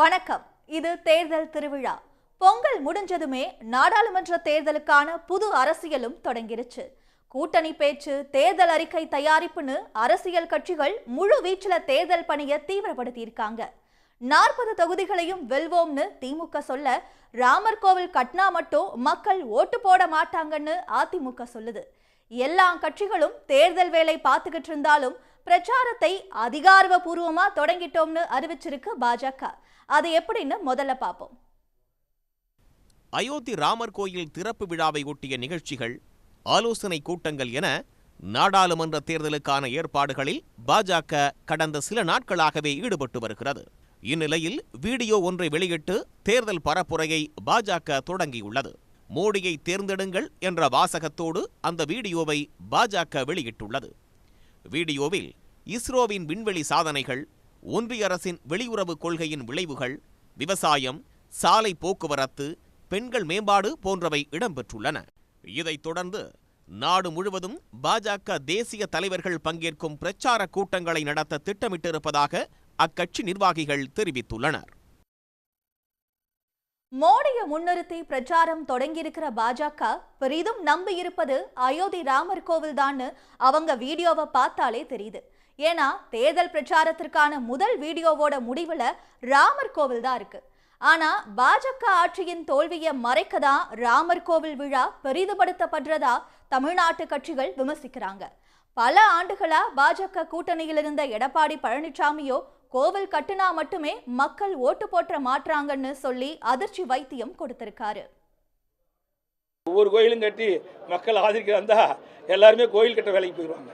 வணக்கம். இது தேர்தல் திருவிழா. பொங்கல் முடிஞ்சதுமே நாடாளுமன்ற தேர்தலுக்கான புது அரசியலும் தொடங்கிருச்சு. கூட்டணி பேச்சு தேர்தல் அறிக்கை தயாரிப்புன்னு அரசியல் கட்சிகள் முழு வீச்சில் தேர்தல் பணியை தீவிரப்படுத்தியிருக்காங்க. நாற்பது தொகுதிகளையும் வெல்வோம்னு திமுக சொல்ல ராமர் கோவில் கட்னா மட்டும் மக்கள் ஓட்டு போட மாட்டாங்கன்னு அதிமுக சொல்லுது. எல்லா கட்சிகளும் தேர்தல் வேலை பார்த்துக்கிட்டு இருந்தாலும் பிரச்சாரத்தை அதிகாரபூர்வமாக தொடங்கிட்டோம்னு அறிவிச்சிருக்கு பாஜக. அது எப்படின்னு முதல்ல பார்ப்போம். அயோத்தி ராமர் கோயில் திறப்பு விழாவை ஒட்டிய நிகழ்ச்சிகள் ஆலோசனை கூட்டங்கள் என நாடாளுமன்ற தேர்தலுக்கான ஏற்பாடுகளில் பாஜக கடந்த சில நாட்களாகவே ஈடுபட்டு வருகிறது. இந்நிலையில் வீடியோ ஒன்றை வெளியிட்டு தேர்தல் பரப்புரையை பாஜக தொடங்கியுள்ளது. மோடியை தேர்ந்தெடுங்கள் என்ற வாசகத்தோடு அந்த வீடியோவை பாஜக வெளியிட்டுள்ளது. வீடியோவில் இஸ்ரோவின் விண்வெளி சாதனைகள் ஒன்றிய அரசின் வெளியுறவு கொள்கையின் விளைவுகள் விவசாயம் சாலை போக்குவரத்து பெண்கள் மேம்பாடு போன்றவை இடம்பெற்றுள்ளன. இதைத் தொடர்ந்து நாடு முழுவதும் பாஜக தேசிய தலைவர்கள் பங்கேற்கும் பிரச்சார கூட்டங்களை நடத்த திட்டமிட்டிருப்பதாக அக்கட்சி நிர்வாகிகள் தெரிவித்துள்ளனர். மோடியை முன்னிறுத்தி பிரச்சாரம் தொடங்கியிருக்கிற பாஜக பெரிதும் நம்பி இருப்பது அயோத்தி ராமர் கோவில் தான்னு அவங்க வீடியோவை பார்த்தாலே தெரியுது. ஏன்னா தேர்தல் பிரச்சாரத்திற்கான முதல் வீடியோவோட முடிவில் ராமர் கோவில் தான் இருக்கு. ஆனா பாஜக ஆட்சியின் தோல்வியை மறைக்க தான் ராமர் கோவில் விழா பெரிதுபடுத்தப்படுறதா தமிழ்நாட்டு கட்சிகள் விமர்சிக்கிறாங்க. பல ஆண்டுகளா பாஜக கூட்டணியில் இருந்த எடப்பாடி பழனிசாமியோ கோவில் கட்டுனா மட்டுமே மக்கள் ஓட்டு போட்ட மாற்றாங்கன்னு சொல்லி அதிர்ச்சி வைத்தியம் கொடுத்திருக்காரு. ஒவ்வொரு கோயிலும் கட்டி மக்கள் ஆதரிக்கிறதா எல்லாருமே கோயில் கட்ட வேலைக்கு போயிடுவாங்க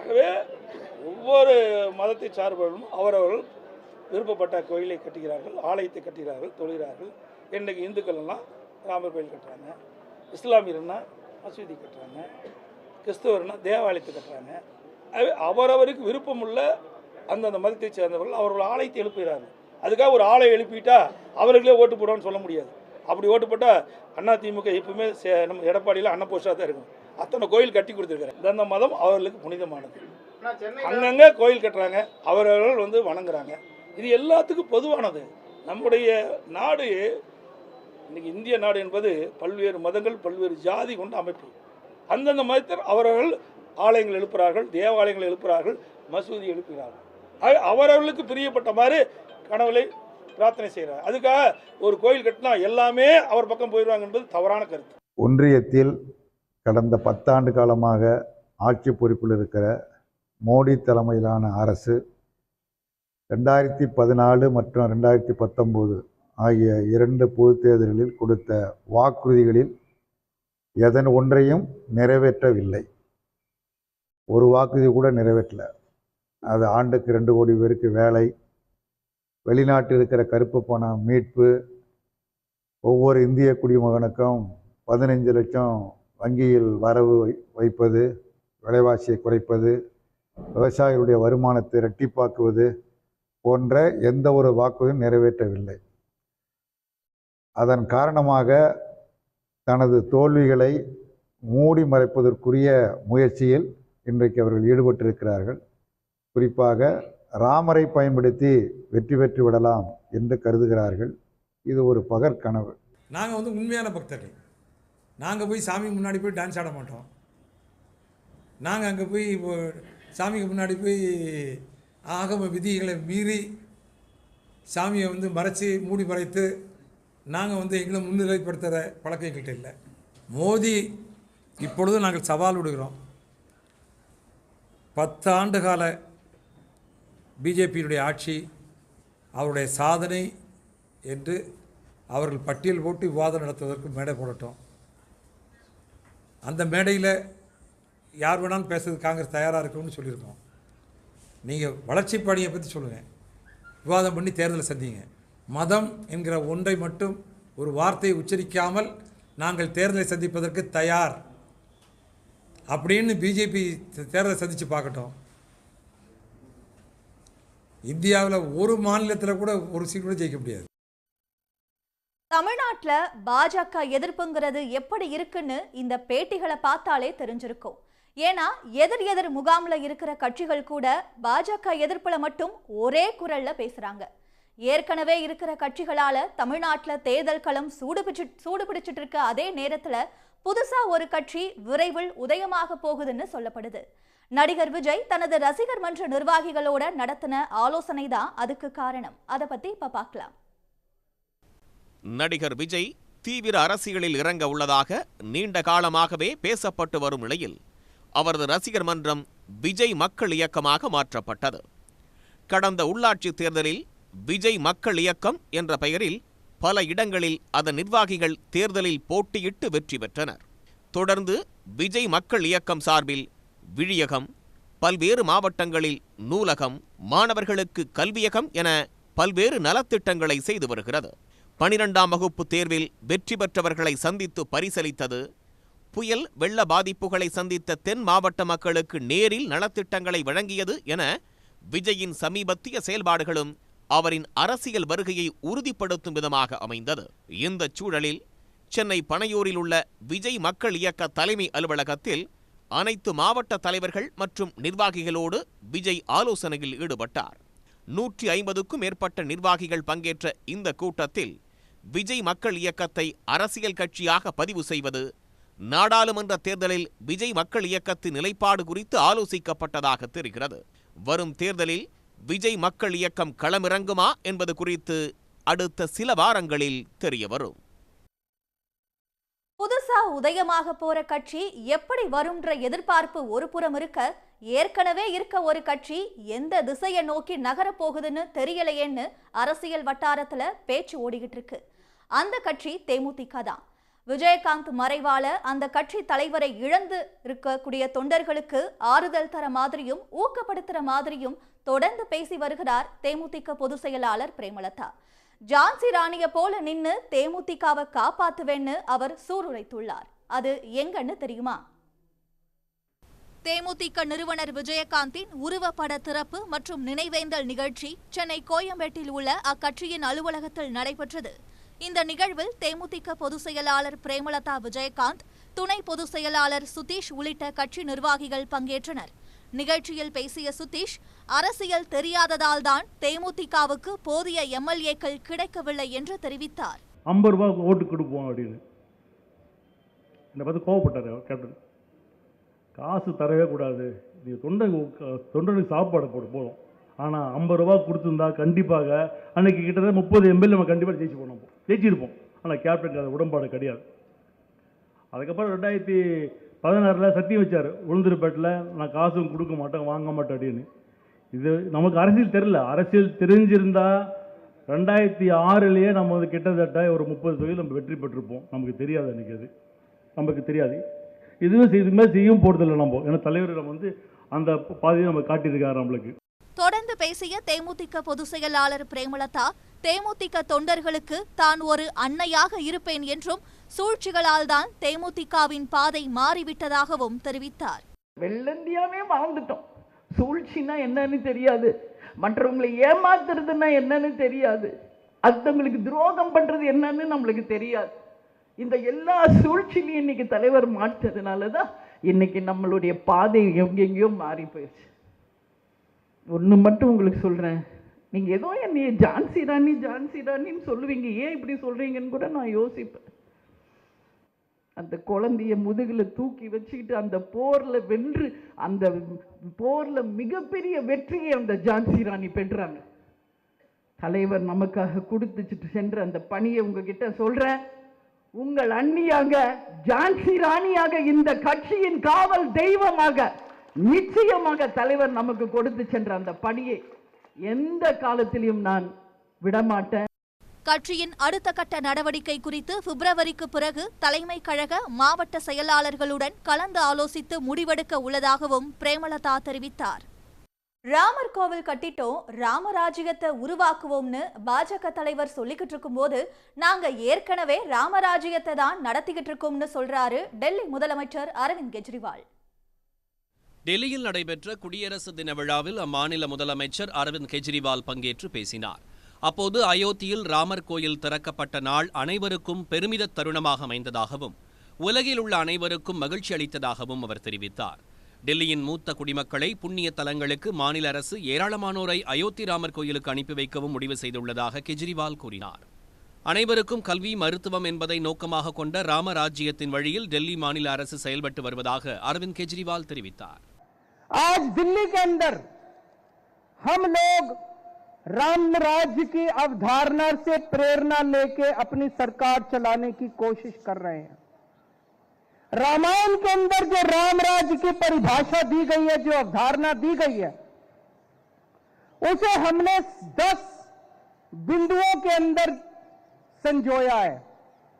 ஆகவே ஒவ்வொரு மதத்தை சார்பவர்களும் அவரவர்கள் விருப்பப்பட்ட கோயிலை கட்டுகிறார்கள் ஆலயத்தை கட்டுகிறார்கள் தொழுகிறார்கள். இன்றைக்கு இந்துக்கள் எல்லாம் ராமர் கோயில் கட்டுறாங்க இஸ்லாமியர்னா மசூதி கட்டுறாங்க கிறிஸ்தவர்னா தேவாலயத்தை கட்டுறாங்க. அவரவருக்கு விருப்பமுள்ள அந்தந்த மதத்தை சேர்ந்தவர்கள் அவர்கள் ஆலயத்தை எழுப்புகிறார்கள். அதுக்காக ஒரு ஆலயம் எழுப்பிட்டா அவர்களே ஓட்டு போடுவான்னு சொல்ல முடியாது. அப்படி ஓட்டு போட்டால் அண்ணா திமுக எப்பவுமே சே- நம்ம எடப்பாடியில் அன்னபோஷாக தான் இருக்கும். அத்தனை கோயில் கட்டி கொடுத்துருக்காரு இந்த மதம் அவர்களுக்கு புனிதமானது. அங்கங்கே கோயில் கட்டுறாங்க. அவரவர்கள் வந்து வணங்குறாங்க. இது எல்லாத்துக்கும் பொதுவானது. நம்முடைய நாடு இன்னைக்கு இந்திய நாடு என்பது பல்வேறு மதங்கள் பல்வேறு ஜாதி கொண்ட அமைப்பு. அந்தந்த மதத்தர் அவரவர்கள் ஆலயங்கள் எழுப்புகிறார்கள் தேவாலயங்கள் எழுப்புகிறார்கள் மசூதி எழுப்புகிறார்கள். அவரவர்களுக்கு பிரியப்பட்ட மாதிரி கடவுளை பிரார்த்தனை செய்கிறார். அதுக்காக ஒரு கோயில் கட்டினா எல்லாமே அவர் பக்கம் போயிடுவாங்க என்பது தவறான கருத்து. ஒன்றியத்தில் கடந்த பத்தாண்டு காலமாக ஆட்சி பொறுப்பில் இருக்கிற மோடி தலைமையிலான அரசு ரெண்டாயிரத்தி பதினாலு மற்றும் ரெண்டாயிரத்தி பத்தொம்போது ஆகிய இரண்டு பொது தேர்தல்களில் கொடுத்த வாக்குறுதிகளில் எதன் ஒன்றையும் நிறைவேற்றவில்லை. ஒரு வாக்குறுதி கூட நிறைவேற்றல. அது ஆண்டுக்கு ரெண்டு கோடி பேருக்கு வேலை வெளிநாட்டில் இருக்கிற கருப்பு பணம் மீட்பு ஒவ்வொரு இந்திய குடிமகனுக்கும் பதினைஞ்சு லட்சம் வங்கியில் வரவு வை- வைப்பது விலைவாசியை குறைப்பது விவசாயிகளுடைய வருமானத்தை இரட்டிப்பாக்குவது போன்ற எந்த ஒரு வாக்குறுதியும் நிறைவேற்றவில்லை. அதன் காரணமாக தனது தோல்விகளை மூடி மறைப்பதற்குரிய முயற்சியில் இன்றைக்கு அவர்கள் ஈடுபட்டிருக்கிறார்கள். குறிப்பாக ராமரை பயன்படுத்தி வெற்றி பெற்று விடலாம் என்று கருதுகிறார்கள். இது ஒரு பகற்கனவு நாங்கள் வந்து உண்மையான பக்தர்கள். நாங்கள் போய் சாமி முன்னாடி போய் டான்ஸ் ஆட மாட்டோம். நாங்கள் அங்கே போய் இப்போ சாமிக்கு முன்னாடி போய் ஆகம விதிகளை மீறி சாமியை வந்து மறைச்சி மூடி மறைத்து நாங்கள் வந்து எங்களை முன்னிலைப்படுத்துகிற பழக்கம் எங்கள்கிட்ட இல்லை. மோதி இப்பொழுது நாங்கள் சவால் விடுகிறோம். பத்து ஆண்டு கால பிஜேபியினுடைய ஆட்சி அவருடைய சாதனை என்று அவர்கள் பட்டியல் போட்டு விவாதம் நடத்துவதற்கு மேடை போடட்டும். அந்த மேடையில் யார் வேணாலும் பேசுறது காங்கிரஸ் தயாராக இருக்கும்னு சொல்லியிருக்கோம். நீங்கள் வளர்ச்சி பணியை பற்றி சொல்லுங்கள் விவாதம் பண்ணி தேர்தலை சந்திங்க. மதம் என்கிற ஒன்றை மட்டும் ஒரு வார்த்தையை உச்சரிக்காமல் நாங்கள் தேர்தலை சந்திப்பதற்கு தயார். அப்படின்னு பிஜேபி தேர்தலை சந்தித்து பார்க்கட்டும். இந்தியாவில் ஒரு மாநிலத்தில் கூட ஒரு சீட் கூட ஜெயிக்க முடியாது. தமிழ்நாட்டில் பாஜக எதிர்ப்புங்கிறது எப்படி இருக்குன்னு இந்த பேட்டிகளை பார்த்தாலே தெரிஞ்சிருக்கும். ஏன்னா எதிர் எதிர் முகாம்ல இருக்கிற கட்சிகள் கூட பாஜக எதிர்ப்புல மட்டும் ஒரே குரல்ல பேசுறாங்க. ஏற்கனவே இருக்கிற கட்சிகளால தமிழ்நாட்டில் தேர்தல் களம் சூடு சூடுபிடிச்சிட்டு இருக்க அதே நேரத்துல புதுசா ஒரு கட்சி விரைவில் உதயமாக போகுதுன்னு சொல்லப்படுது. நடிகர் விஜய் தனது ரசிகர் மன்ற நிர்வாகிகளோட நடத்தின ஆலோசனை தான் அதுக்கு காரணம். அதை பத்தி இப்ப பார்க்கலாம் நடிகர் விஜய் தீவிர அரசியலில் இறங்க உள்ளதாக நீண்ட காலமாகவே பேசப்பட்டு வரும் நிலையில் அவரது ரசிகர் மன்றம் விஜய் மக்கள் இயக்கமாக மாற்றப்பட்டது. கடந்த உள்ளாட்சி தேர்தலில் விஜய் மக்கள் இயக்கம் என்ற பெயரில் பல இடங்களில் அதன் நிர்வாகிகள் தேர்தலில் போட்டியிட்டு வெற்றி பெற்றனர். தொடர்ந்து விஜய் மக்கள் இயக்கம் சார்பில் விழியகம் பல்வேறு மாவட்டங்களில் நூலகம் மாணவர்களுக்கு கல்வியகம் என பல்வேறு நலத்திட்டங்களை செய்து வருகிறது. பனிரெண்டாம் வகுப்பு தேர்வில் வெற்றி பெற்றவர்களை சந்தித்து பரிசளித்தது புயல் வெள்ள பாதிப்புகளை சந்தித்த தென் மாவட்ட மக்களுக்கு நேரில் நலத்திட்டங்களை வழங்கியது என விஜயின் சமீபத்திய செயல்பாடுகளும் அவரின் அரசியல் வருகையை உறுதிப்படுத்தும் விதமாக அமைந்தது. இந்த சூழலில் சென்னை பனையூரில் உள்ள விஜய் மக்கள் இயக்க தலைமை அலுவலகத்தில் அனைத்து மாவட்ட தலைவர்கள் மற்றும் நிர்வாகிகளோடு விஜய் ஆலோசனையில் ஈடுபட்டார். நூற்றி ஐம்பதுக்கும் மேற்பட்ட நிர்வாகிகள் பங்கேற்ற இந்த கூட்டத்தில் விஜய் மக்கள் இயக்கத்தை அரசியல் கட்சியாக பதிவு செய்வது நாடாளுமன்ற தேர்தலில் விஜய் மக்கள் இயக்கத்தின் நிலைப்பாடு குறித்து ஆலோசிக்கப்பட்டதாக தெரிகிறது. வரும் தேர்தலில் விஜய் மக்கள் இயக்கம் களமிறங்குமா என்பது குறித்து அடுத்த சில வாரங்களில் தெரியவரும் புதுசா உதயமாக போற கட்சி எப்படி வரும்ன்ற எதிர்பார்ப்பு ஒரு புறம் இருக்க ஏற்கனவே இருக்க ஒரு கட்சி எந்த திசையை நோக்கி நகரப் போகுதுன்னு தெரியலையேன்னு அரசியல் வட்டாரத்துல பேச்சு ஓடிக்கிட்டு இருக்கு. அந்த கட்சி தேமுதிக தான் விஜயகாந்த் மறைவால அந்த கட்சி தலைவரை இழந்து இருக்கக்கூடிய தொண்டர்களுக்கு ஆறுதல் தர மாதிரியும் ஊக்கப்படுத்துற மாதிரியும் தொடர்ந்து பேசி வருகிறார் தேமுதிக பொதுச் செயலாளர் பிரேமலதா. ஜான்சி ராணிய போல நின்னு தேமுதிகவை காப்பாத்துவேன்னு அவர் சூளுரைத்துள்ளார். அது எங்கன்னு தெரியுமா? தேமுதிக நிறுவனர் விஜயகாந்தின் உருவப்பட திறப்பு மற்றும் நினைவேந்தல் நிகழ்ச்சி சென்னை கோயம்பேட்டில் உள்ள அக்கட்சியின் அலுவலகத்தில் நடைபெற்றது. இந்த நிகழ்வில் தேமுதிக பொதுச் செயலாளர் பிரேமலதா விஜயகாந்த் துணை பொதுச் செயலாளர் சுதீஷ் உள்ளிட்ட கட்சி நிர்வாகிகள் பங்கேற்றனர். நிகழ்ச்சியில் பேசிய சுதீஷ் அரசியல் தெரியாததால் தான் தேமுதிகவுக்கு போதிய எம்எல்ஏக்கள் கிடைக்கவில்லை என்று தெரிவித்தார். ஐம்பது ரூபா ஓட்டு கொடுப்போம் அப்படின்னு. என்னை பார்த்து கோவப்பட்டார் கேப்டன். காசு தரவே கூடாது. நீ தொண்டை தொண்டனுக்கு சாப்பாடு போட போதும். ஆனால் ஐம்பது ரூபா கொடுத்துருந்தா கண்டிப்பாக அன்னைக்கு கிட்டத்தட்ட முப்பது எம்எல்ஏ நம்ம கண்டிப்பாக ஜெயிச்சு போனோம் ஜெயிச்சிருப்போம் ஆனால் கேப்டனுக்கு அது உடன்பாடு கிடையாது. அதுக்கப்புறம் ரெண்டாயிரத்தி பதினாறில் சத்தியம் வச்சார். உளுந்தூர்பேட்டில் நான் காசும் கொடுக்க மாட்டேன் வாங்க மாட்டேன் அப்படின்னு. இது நமக்கு அரசியல் தெரில அரசியல் தெரிஞ்சிருந்தால் ரெண்டாயிரத்தி ஆறுலேயே நம்ம வந்து கிட்டத்தட்ட ஒரு முப்பது தொகுதியில் நம்ம வெற்றி பெற்றிருப்போம். நமக்கு தெரியாது அன்றைக்கி அது. நமக்கு தெரியாது. இதுவும் இதுமாதிரி செய்யும் செய்யவும் போகிறதில்ல நம்ம. ஏன்னா தலைவர் நம்ம வந்து அந்த பாதையை நம்ம காட்டியிருக்காரு நம்மளுக்கு. தொடர்ந்து பேசிய தேமுதிக பொதுச் செயலாளர் பிரேமலதா தேமுதிக தொண்டர்களுக்கு தான் ஒரு அன்னையாக இருப்பேன் என்றும் சூழ்ச்சிகளால் தான் தேமுதிகவின் பாதை மாறிவிட்டதாகவும் தெரிவித்தார். வெள்ளந்தியாவே வாழ்ந்துட்டோம். சூழ்ச்சின்னா என்னன்னு தெரியாது. மற்றவங்களை ஏமாத்துறதுன்னா என்னன்னு தெரியாது. அடுத்தவங்களுக்கு துரோகம் பண்றது என்னன்னு நம்மளுக்கு தெரியாது. இந்த எல்லா சூழ்ச்சிலையும் இன்னைக்கு தலைவர் மாற்றதுனால தான் இன்னைக்கு நம்மளுடைய பாதை எங்கெங்கேயோ மாறி போயிடுச்சு. ஒன்று மட்டும் உங்களுக்கு சொல்கிறேன் நீங்கள் ஏதோ என்னைய ஜான்சி ராணி ஜான்சி ராணின்னு சொல்லுவீங்க. ஏன் இப்படி சொல்கிறீங்கன்னு கூட நான் யோசிப்பேன். அந்த குழந்தைய முதுகில் தூக்கி வச்சுக்கிட்டு அந்த போரில் வென்று அந்த போரில் மிகப்பெரிய வெற்றியை அந்த ஜான்சி ராணி பெற்றாங்க. தலைவர் நமக்காக கொடுத்துச்சிட்டு சென்று அந்த பணியை உங்ககிட்ட சொல்கிறேன் உங்கள் அண்ணியாக ஜான்சி ராணியாக இந்த கட்சியின் காவல் தெய்வமாக நிச்சயமாக தலைவர் நமக்கு கொடுத்து சென்ற அந்த பணியை எந்த காலத்திலும் நான் விடமாட்டேன். கட்சியின் அடுத்த கட்ட நடவடிக்கை குறித்து பிப்ரவரிக்கு பிறகு தலைமை கழக மாவட்ட செயலாளர்களுடன் கலந்து ஆலோசித்து முடிவெடுக்க உள்ளதாகவும் பிரேமலதா தெரிவித்தார். ராமர் கோவில் கட்டிட்டோம் ராமராஜ்யத்தை உருவாக்குவோம்னு பாஜக தலைவர் சொல்லிக்கிட்டு இருக்கும்போது நாங்க ஏற்கனவே ராமராஜ்யத்தை தான் நடத்திக்கிட்டு இருக்கோம்னு சொல்றாரு டெல்லி முதலமைச்சர் அரவிந்த் கெஜ்ரிவால். டெல்லியில் நடைபெற்ற குடியரசு தின விழாவில் அம்மாநில முதலமைச்சர் அரவிந்த் கெஜ்ரிவால் பங்கேற்று பேசினார். அப்போது அயோத்தியில் ராமர் கோயில் திறக்கப்பட்ட நாள் அனைவருக்கும் பெருமித தருணமாக அமைந்ததாகவும் உலகில் உள்ள அனைவருக்கும் மகிழ்ச்சி அளித்ததாகவும் அவர் தெரிவித்தார். டெல்லியின் மூத்த குடிமக்களை புண்ணிய தலங்களுக்கு மாநில அரசு ஏராளமானோரை அயோத்தி ராமர் கோயிலுக்கு அனுப்பி வைக்கவும் முடிவு செய்துள்ளதாக கெஜ்ரிவால் கூறினார். அனைவருக்கும் கல்வி மருத்துவம் என்பதை நோக்கமாக கொண்ட ராமராஜ்யத்தின் வழியில் டெல்லி மாநில அரசு செயல்பட்டு வருவதாக அரவிந்த் கெஜ்ரிவால் தெரிவித்தார். आज दिल्ली के अंदर हम लोग राम राज्य की अवधारणा से प्रेरणा लेके अपनी सरकार चलाने की कोशिश कर रहे हैं। रामायण के अंदर जो राम राज्य की परिभाषा दी गई है, जो अवधारणा दी गई है, उसे हमने 10 बिंदुओं के अंदर संजोया है।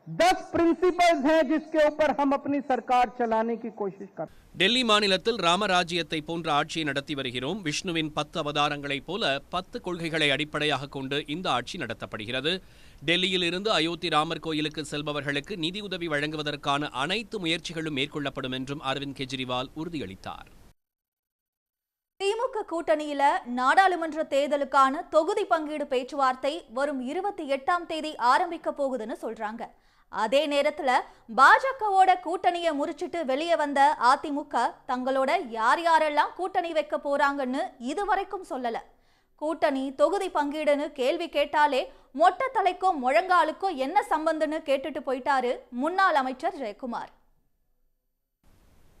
10 प्रिंसिपल्स हैं जिसके ऊपर हम अपनी सरकार चलाने की कोशिश कर रहे हैं டெல்லி மாநிலத்தில் ராமராஜ்யத்தை போன்ற ஆட்சியை நடத்தி வருகிறோம் விஷ்ணுவின் பத்து அவதாரங்களைப் போல பத்து கொள்கைகளை அடிப்படையாக கொண்டு இந்த ஆட்சி நடத்தப்படுகிறது டெல்லியில் இருந்து அயோத்தி ராமர் கோயிலுக்கு செல்பவர்களுக்கு நிதியுதவி வழங்குவதற்கான அனைத்து முயற்சிகளும் மேற்கொள்ளப்படும் என்றும் அரவிந்த் கெஜ்ரிவால் உறுதியளித்தார் திமுக கூட்டணியில நாடாளுமன்ற தேர்தலுக்கான தொகுதி பங்கீடு பேச்சுவார்த்தை வரும் இருபத்தி எட்டாம் தேதி ஆரம்பிக்க போகுதுன்னு சொல்றாங்க அதே நேரத்துல பாஜகவோட கூட்டணியை முறிச்சிட்டு வெளியே வந்த அதிமுக தங்களோட யார் யாரெல்லாம் கூட்டணி வைக்க போறாங்கன்னு இதுவரைக்கும் சொல்லல. கூட்டணி தொகுதி பங்கீடுன்னு கேள்வி கேட்டாலே மொட்டை தலைக்கும் முழங்காலுக்கும் என்ன சம்பந்தம்னு கேட்டுட்டு போயிட்டாரு முன்னாள் அமைச்சர் ஜெயக்குமார்.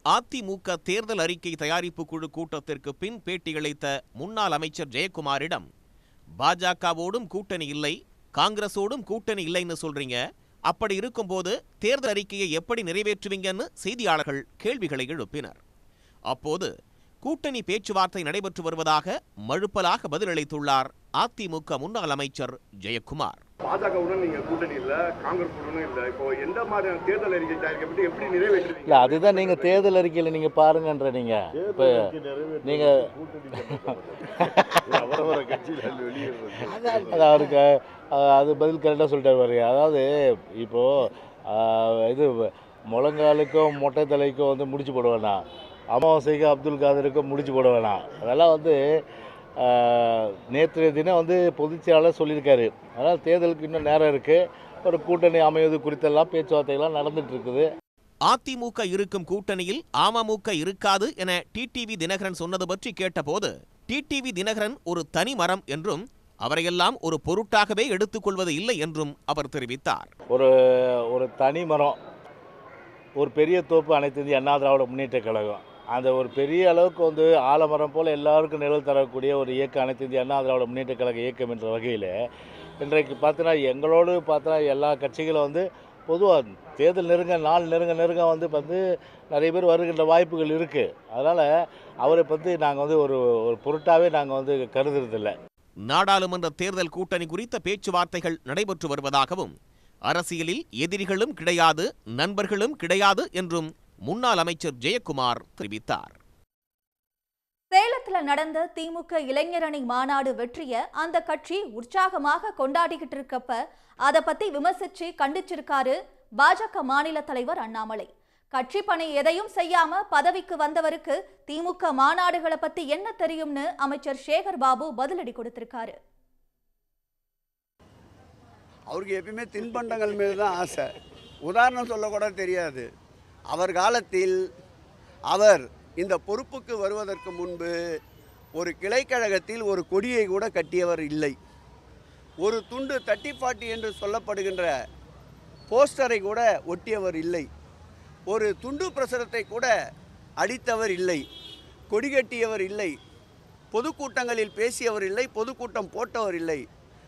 அதிமுக தேர்தல் அறிக்கை தயாரிப்பு குழு கூட்டத்திற்கு பின் பேட்டியளித்த முன்னாள் அமைச்சர் ஜெயக்குமாரிடம் பாஜகவோடும் கூட்டணி இல்லை காங்கிரஸோடும் கூட்டணி இல்லைன்னு சொல்றீங்க அப்படி இருக்கும்போது தேர்தல் அறிக்கையை எப்படி நிறைவேற்றுவீங்கன்னு செய்தியாளர்கள் கேள்விகளை எழுப்பினர். அப்போது கூட்டணி பேச்சுவார்த்தை நடைபெற்று வருவதாக மழுப்பலாக பதிலளித்துள்ளார் அதிமுக முன்னாள் அமைச்சர் ஜெயக்குமார். இல்ல இப்போ அதுதான் நீங்கள் தேர்தல் அறிக்கையில் நீங்கள் பாருங்கன்ற நீங்கள் இப்போ நீங்கள் அது அவருக்கு அஹ், அது பதில் கரெக்டாக சொல்லிட்டாரு பாருங்க. அதாவது இப்போது இது முழங்காலுக்கும் மொட்டை தலைக்கும் வந்து முடிச்சு போட வேணாம். அமாவாசைக்கும் அப்துல் காதருக்கும் முடிச்சு போட வேணாம். அதெல்லாம் வந்து நேற்றைய தினம் வந்து பொதுச்செயலாளர் சொல்லியிருக்காரு. அதனால் தேர்தலுக்கு இன்னும் நேரம் இருக்குது ஒரு கூட்டணி அமைவது குறித்தெல்லாம் பேச்சுவார்த்தைகள்லாம் நடந்துட்டு இருக்குது அதிமுக இருக்கும் கூட்டணியில் அமமுக இருக்காது என டிடிவி தினகரன் சொன்னது பற்றி கேட்டபோது டிடிவி தினகரன் ஒரு தனி மரம் என்றும் அவரையெல்லாம் ஒரு பொருட்டாகவே எடுத்துக்கொள்வது இல்லை என்றும் அவர் தெரிவித்தார். ஒரு ஒரு தனி மரம் ஒரு பெரிய தோப்பு அனைத்து இந்திய அண்ணா திராவிட முன்னேற்ற கழகம். அந்த ஒரு பெரிய அளவுக்கு வந்து ஆலமரம் போல் எல்லாருக்கும் நிழல் தரக்கூடிய ஒரு இயக்கம் அனைத்து இந்திய அண்ணா திராவிட முன்னேற்ற கழக இயக்கம் என்ற வகையில் இன்றைக்கு பார்த்தீங்கன்னா எங்களோடு பார்த்தா எல்லா கட்சிகளும் வந்து பொதுவாக தேர்தல் நெருங்க நாள் நெருங்க நெருங்க வந்து வந்து நிறைய பேர் வருகின்ற வாய்ப்புகள் இருக்குது அதனால் அவரை பற்றி நாங்கள் வந்து ஒரு ஒரு பொருட்டாகவே நாங்கள் வந்து கருதுறதில்லை. நாடாளுமன்ற தேர்தல் கூட்டணி குறித்த பேச்சுவார்த்தைகள் நடைபெற்று வருவதாகவும் அரசியலில் எதிரிகளும் கிடையாது நண்பர்களும் கிடையாது என்றும் முன்னாள் அமைச்சர் ஜெயக்குமார் தெரிவித்தார். சேலத்துல நடந்த திமுக இளைஞரணி மாநாடு வெற்றிய அந்த கட்சி உற்சாகமாக கொண்டாடிக்கிட்டு இருக்கப்ப அத பத்தி விமர்சிச்சு கண்டிச்சிருக்காரு பாஜக மாநில தலைவர் அண்ணாமலை. கட்சி பணி எதையும் செய்யாம பதவிக்கு வந்தவருக்கு திமுக மாநாடுகளை பத்தி என்ன தெரியும்னு அமைச்சர் சேகர் பாபு பதிலடி கொடுத்திருக்காரு. அவருக்கு எப்பயுமே தின்பண்டங்கள் மீது தான் ஆசை. உதாரணம் சொல்லக்கூட தெரியாது. அவர் காலத்தில் அவர் இந்த பொறுப்புக்கு வருவதற்கு முன்பு ஒரு கிளைக்கழகத்தில் ஒரு கொடியை கூட கட்டியவர் இல்லை. ஒரு துண்டு தட்டி பாட்டி என்று சொல்லப்படுகின்ற போஸ்டரை கூட ஒட்டியவர் இல்லை. ஒரு துண்டு பிரசுரத்தை கூட அடித்தவர் இல்லை. கொடி கட்டியவர் இல்லை. பொதுக்கூட்டங்களில் பேசியவர் இல்லை. பொதுக்கூட்டம் போட்டவர் இல்லை.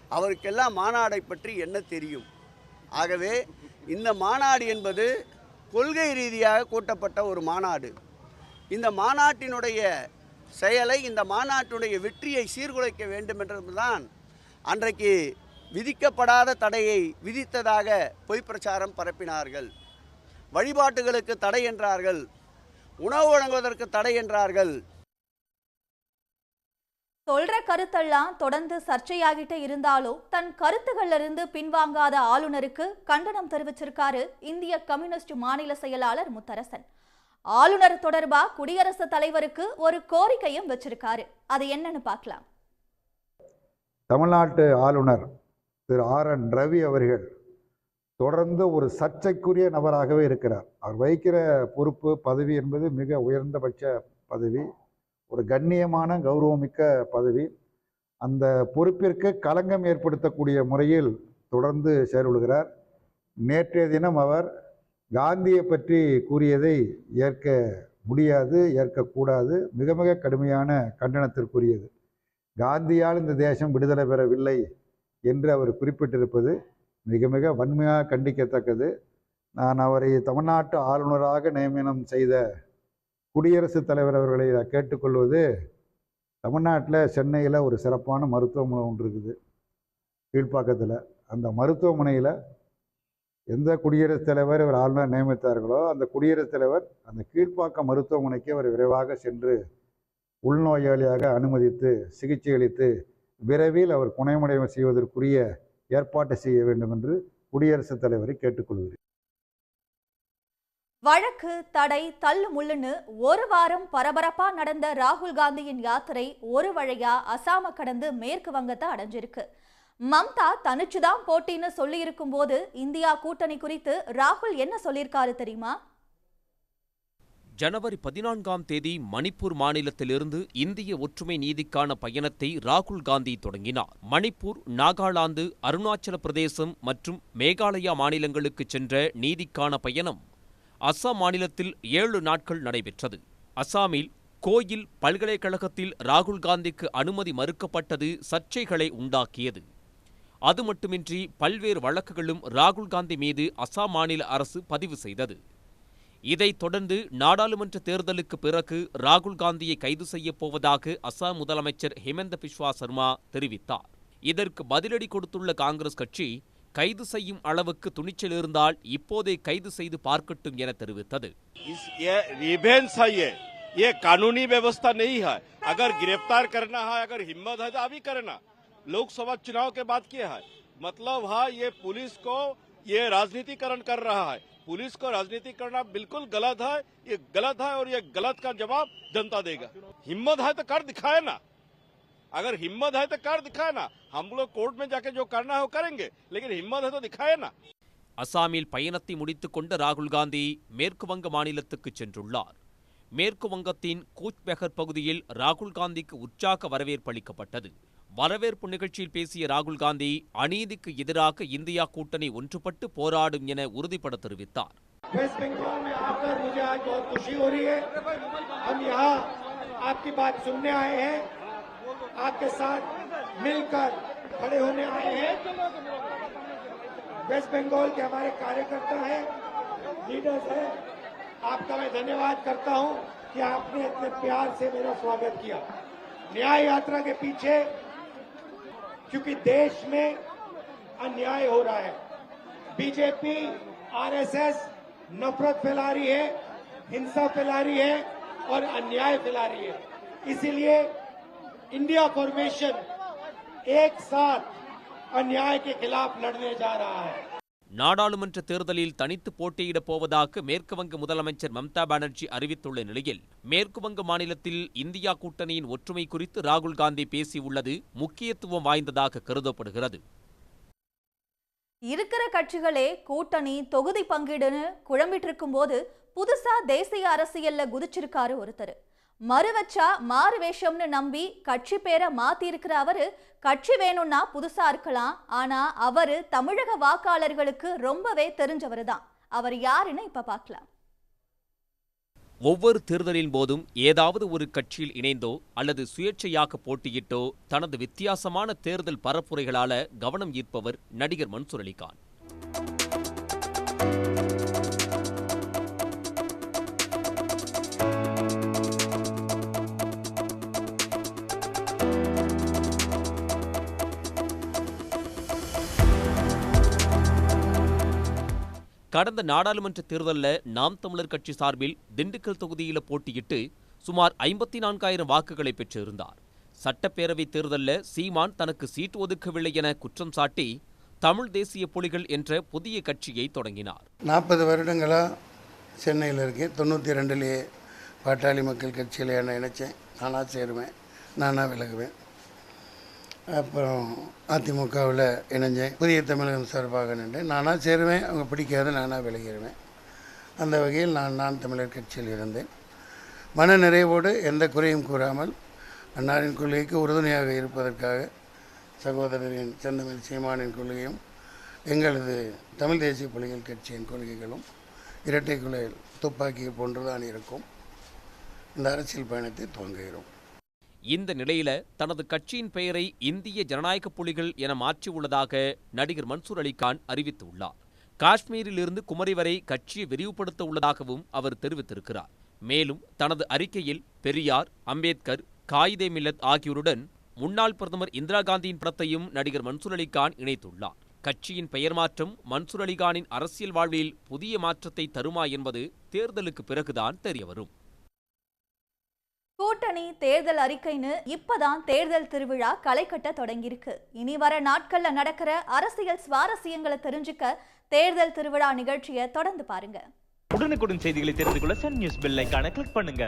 அவருக்கெல்லாம் மாநாடை பற்றி என்ன தெரியும்? ஆகவே இந்த மாநாடு என்பது கொள்கை ரீதியாக கூட்டப்பட்ட ஒரு மாநாடு. இந்த மாநாட்டினுடைய செயலை இந்த மாநாட்டினுடைய வெற்றியை சீர்குலைக்க வேண்டும் என்றதுதான் அன்றைக்கு விதிக்கப்படாத தடையை விதித்ததாக பொய் பிரச்சாரம் பரப்பினார்கள். வழிபாட்டுகளுக்கு தடை என்றார்கள். உணவு வழங்குவதற்கு தடை என்றார்கள். சொல்ற கருத்தெல்லாம் தொடர்ந்து சர்ச்சையாகிட்டே இருந்தாலும் தன் கருத்துகள்ல இருந்து பின்வாங்காத ஆளுநருக்கு கண்டனம் தெரிவிச்சிருக்காரு இந்திய கம்யூனிஸ்ட் மாநில செயலாளர் முத்தரசன். ஆளுநர் தொடர்பா குடியரசுத் தலைவருக்கு ஒரு கோரிக்கையும் வச்சிருக்காரு. அது என்னன்னு பார்க்கலாம். தமிழ்நாட்டு ஆளுநர் திரு ஆர் என் ரவி அவர்கள் தொடர்ந்து ஒரு சர்ச்சைக்குரிய நபராகவே இருக்கிறார். அவர் வகிக்கிற பொறுப்பு பதவி என்பது மிக உயர்ந்தபட்ச பதவி. ஒரு கண்ணியமான கௌரவமிக்க பதவி. அந்த பொறுப்பிற்கு களங்கம் ஏற்படுத்தக்கூடிய முறையில் தொடர்ந்து செயல்படுகிறார். நேற்றைய தினம் அவர் காந்தியை பற்றி கூறியதை ஏற்க முடியாது ஏற்கக்கூடாது மிக மிக கடுமையான கண்டனத்திற்குரியது காந்தியால் இந்த தேசம் விடுதலை பெறவில்லை என்று அவர் குறிப்பிட்டிருப்பது மிக மிக வன்மையாக கண்டிக்கத்தக்கது. நான் அவரை தமிழ்நாட்டு ஆளுநராக நியமனம் செய்த குடியரசுத் தலைவர் அவர்களை கேட்டுக்கொள்வது தமிழ்நாட்டில் சென்னையில் ஒரு சிறப்பான மருத்துவமனை ஒன்று இருக்குது. கீழ்ப்பாக்கத்தில். அந்த மருத்துவமனையில் எந்த குடியரசுத் தலைவர் இவர் ஆளுநர் நியமித்தார்களோ அந்த குடியரசுத் தலைவர் அந்த கீழ்ப்பாக்கம் மருத்துவமனைக்கு அவர் விரைவாக சென்று உள்நோயாளியாக அனுமதித்து சிகிச்சை அளித்து விரைவில் அவர் குணமடைவு செய்வதற்குரிய ஏற்பாட்டை செய்ய வேண்டும் என்று குடியரசுத் தலைவரை கேட்டுக்கொள்கிறேன். வழக்கு தடை தள்ளு முள்ளுன்னு ஒரு வாரம் பரபரப்பா நடந்த ராகுல் காந்தியின் யாத்திரை ஒரு வழியா அசாம கடந்து மேற்கு வங்கத்தை அடைஞ்சிருக்கு. மம்தா தனிச்சுதான் போட்டின்னு சொல்லியிருக்கும் போது இந்தியா கூட்டணி குறித்து ராகுல் என்ன சொல்லியிருக்காரு தெரியுமா? ஜனவரி பதினான்காம் தேதி மணிப்பூர் மாநிலத்திலிருந்து இந்திய ஒற்றுமை நீதிக்கான பயணத்தை ராகுல் காந்தி தொடங்கினார். மணிப்பூர் நாகாலாந்து அருணாச்சல பிரதேசம் மற்றும் மேகாலயா மாநிலங்களுக்கு சென்ற நீதிக்கான பயணம் அஸ்ஸாம் மாநிலத்தில் ஏழு நாட்கள் நடைபெற்றது. அஸ்ஸாமில் கோயில் பல்கலைக்கழகத்தில் ராகுல் காந்திக்கு அனுமதி மறுக்கப்பட்டது சர்ச்சைகளை உண்டாக்கியது. அது மட்டுமின்றி பல்வேறு வழக்குகளும் ராகுல் காந்தி மீது அசாம் மாநில அரசு பதிவு செய்தது. இதைத் தொடர்ந்து நாடாளுமன்ற தேர்தலுக்கு பிறகு ராகுல் காந்தியை கைது செய்யப் போவதாக அசாம் முதலமைச்சர் ஹிமந்த பிஸ்வா சர்மா தெரிவித்தார். இதற்கு பதிலடி கொடுத்துள்ள காங்கிரஸ் கட்சி கைது செய்யும் அளவுக்கு துணிச்சல் இருந்தால் இப்போதே கைது செய்து பார்க்கட்டும் என தெரிவித்தது इस- ये रिवेंस है ये ये कानूनी व्यवस्था नहीं है अगर गिरफ्तार करना है अगर हिम्मत है तो अभी करना लोकसभा चुनाव के बाद किया है मतलब है ये पुलिस को ये राजनीतिकरण कर रहा है पुलिस को राजनीति करना बिल्कुल गलत है ये गलत है और ये गलत का जवाब जनता देगा हिम्मत है तो कर दिखाए ना अगर हिम्मत है तो कर दिखाए ना हम लोग कोर्ट में जाके जो करना है वो करेंगे लेकिन हिम्मत है तो दिखाए ना அசாமில் பயணத்தை முடித்துக் கொண்ட ராகுல் காந்தி மேற்கு வங்க மாநிலத்துக்கு சென்றுள்ளார் மேற்கு வங்கத்தின் கூச்பெஹர் பகுதியில் ராகுல் காந்திக்கு உற்சாக வரவேற்பு அளிக்கப்பட்டது வரவேற்பு நிகழ்ச்சியில் பேசிய ராகுல் காந்தி அநீதிக்கு எதிராக இந்தியா கூட்டணி ஒன்றுபட்டு போராடும் என உறுதிபட தெரிவித்தார் वेस्ट आपकी साथ मिलकर खड़े होने आए हैं। वेस्ट बंगाल के हमारे कार्यकर्ता हैं लीडर्स हैं। आपका मैं धन्यवाद करता हूँ कि आपने इतने प्यार से मेरा स्वागत किया। न्याय यात्रा के पीछे, क्योंकि देश में अन्याय हो रहा है। बीजेपी आरएसएस नफरत फैला रही है, हिंसा फैला रही है और अन्याय फैला रही है। इसीलिए इंडिया फॉर्मेशन एक साथ अन्याय के खिलाफ लड़ने जा रहा है நாடாளுமன்ற தேர்தலில் தனித்து போட்டியிடப் போவதாக மேற்கு வங்க முதலமைச்சர் மம்தா பானர்ஜி அறிவித்துள்ள நிலையில் மேற்கு வங்க மாநிலத்தில் இந்தியா கூட்டணியின் ஒற்றுமை குறித்து ராகுல் காந்தி பேசியுள்ளது முக்கியத்துவம் வாய்ந்ததாக கருதப்படுகிறது இருக்கிற கட்சிகளே கூட்டணி தொகுதி பங்கீடுன்னு குழம்பிட்டு இருக்கும்போது புதுசா தேசிய அரசியல்ல குதிச்சிருக்காரு ஒருத்தர் மறு வச்சா மாறு வேஷம்னு நம்பி கட்சி பேரை மாத்தி இருக்கிற அவரு கட்சி வேணும்னா புதுசா இருக்கலாம். ஆனா அவரு தமிழக வாக்காளர்களுக்கு ரொம்பவே தெரிஞ்சவர் தான் அவர் யாருன்னு இப்ப பார்க்கலாம் ஒவ்வொரு தேர்தலின் போதும் ஏதாவது ஒரு கட்சியில் இணைந்தோ அல்லது சுயேட்சையாக போட்டியிட்டோ தனது வித்தியாசமான தேர்தல் பரப்புரைகளால கவனம் ஈர்ப்பவர் நடிகர் மன்சூர் அலிகான் கடந்த நாடாளுமன்ற தேர்தலில் நாம் தமிழர் கட்சி சார்பில் திண்டுக்கல் தொகுதியில் போட்டியிட்டு சுமார் ஐம்பத்தி நான்காயிரம் வாக்குகளை பெற்றிருந்தார். சட்டப்பேரவைத் தேர்தலில் சீமான் தனக்கு சீட்டு ஒதுக்கவில்லை என குற்றம் சாட்டி தமிழ் தேசிய புலிகள் என்ற புதிய கட்சியை தொடங்கினார். நாற்பது வருடங்களாக சென்னையில் இருக்கேன் தொண்ணூற்றி ரெண்டுலேயே பாட்டாளி மக்கள் கட்சியில் என்னை இணைச்சேன். நானாக சேருவேன். நானாக விலகுவேன். அப்புறம் அதிமுகவில் இணைஞ்சேன். புதிய தமிழகம் சார்பாக நின்றேன். நானாக சேருவேன் அவங்க பிடிக்காத நானாக விலகிடுவேன். அந்த வகையில் நான் நான் தமிழர் கட்சியில் இருந்தேன். மன நிறைவோடு எந்த குறையும் கூறாமல் அன்னாரின் கொள்கைக்கு உறுதுணையாக இருப்பதற்காக சகோதரரின் செந்தமிழ் சீமானின் கொள்கையும் எங்களது தமிழ் தேசிய புலிகள் கட்சியின் கொள்கைகளும் இரட்டை குலையில் துப்பாக்கி போன்றுதான் இருக்கும். இந்த அரசியல் பயணத்தை துவங்குகிறோம். இந்த நிலையில தனது கட்சியின் பெயரை இந்திய ஜனநாயக புலிகள் என மாற்றியுள்ளதாக நடிகர் மன்சூர் அலிகான் அறிவித்துள்ளார். காஷ்மீரிலிருந்து குமரி வரை கட்சியை விரிவுபடுத்த உள்ளதாகவும் அவர் தெரிவித்திருக்கிறார். மேலும் தனது அறிக்கையில் பெரியார் அம்பேத்கர் காயிதே மில்லத் ஆகியோருடன் முன்னாள் பிரதமர் இந்திரா காந்தியின் படத்தையும் நடிகர் மன்சூர் அலிகான் இணைத்துள்ளார். கட்சியின் பெயர் மாற்றம் மன்சூர் அலிகானின் அரசியல் வாழ்வில் புதிய மாற்றத்தை தருமா என்பது தேர்தலுக்கு பிறகுதான் தெரியவரும் கூட்டணி தேர்தல் அறிக்கைன்னு இப்பதான் தேர்தல் திருவிழா களை கட்ட தொடங்கியிருக்கு. இனி வர நாட்கள்ல நடக்கிற அரசியல் சுவாரஸ்யங்களை தெரிஞ்சுக்க தேர்தல் திருவிழா நிகழ்ச்சியை தொடர்ந்து பாருங்க. உடனுக்குடன் செய்திகளை தெரிந்து கொள்ள சன் நியூஸ் பெல் ஐக்கான கிளிக் பண்ணுங்க.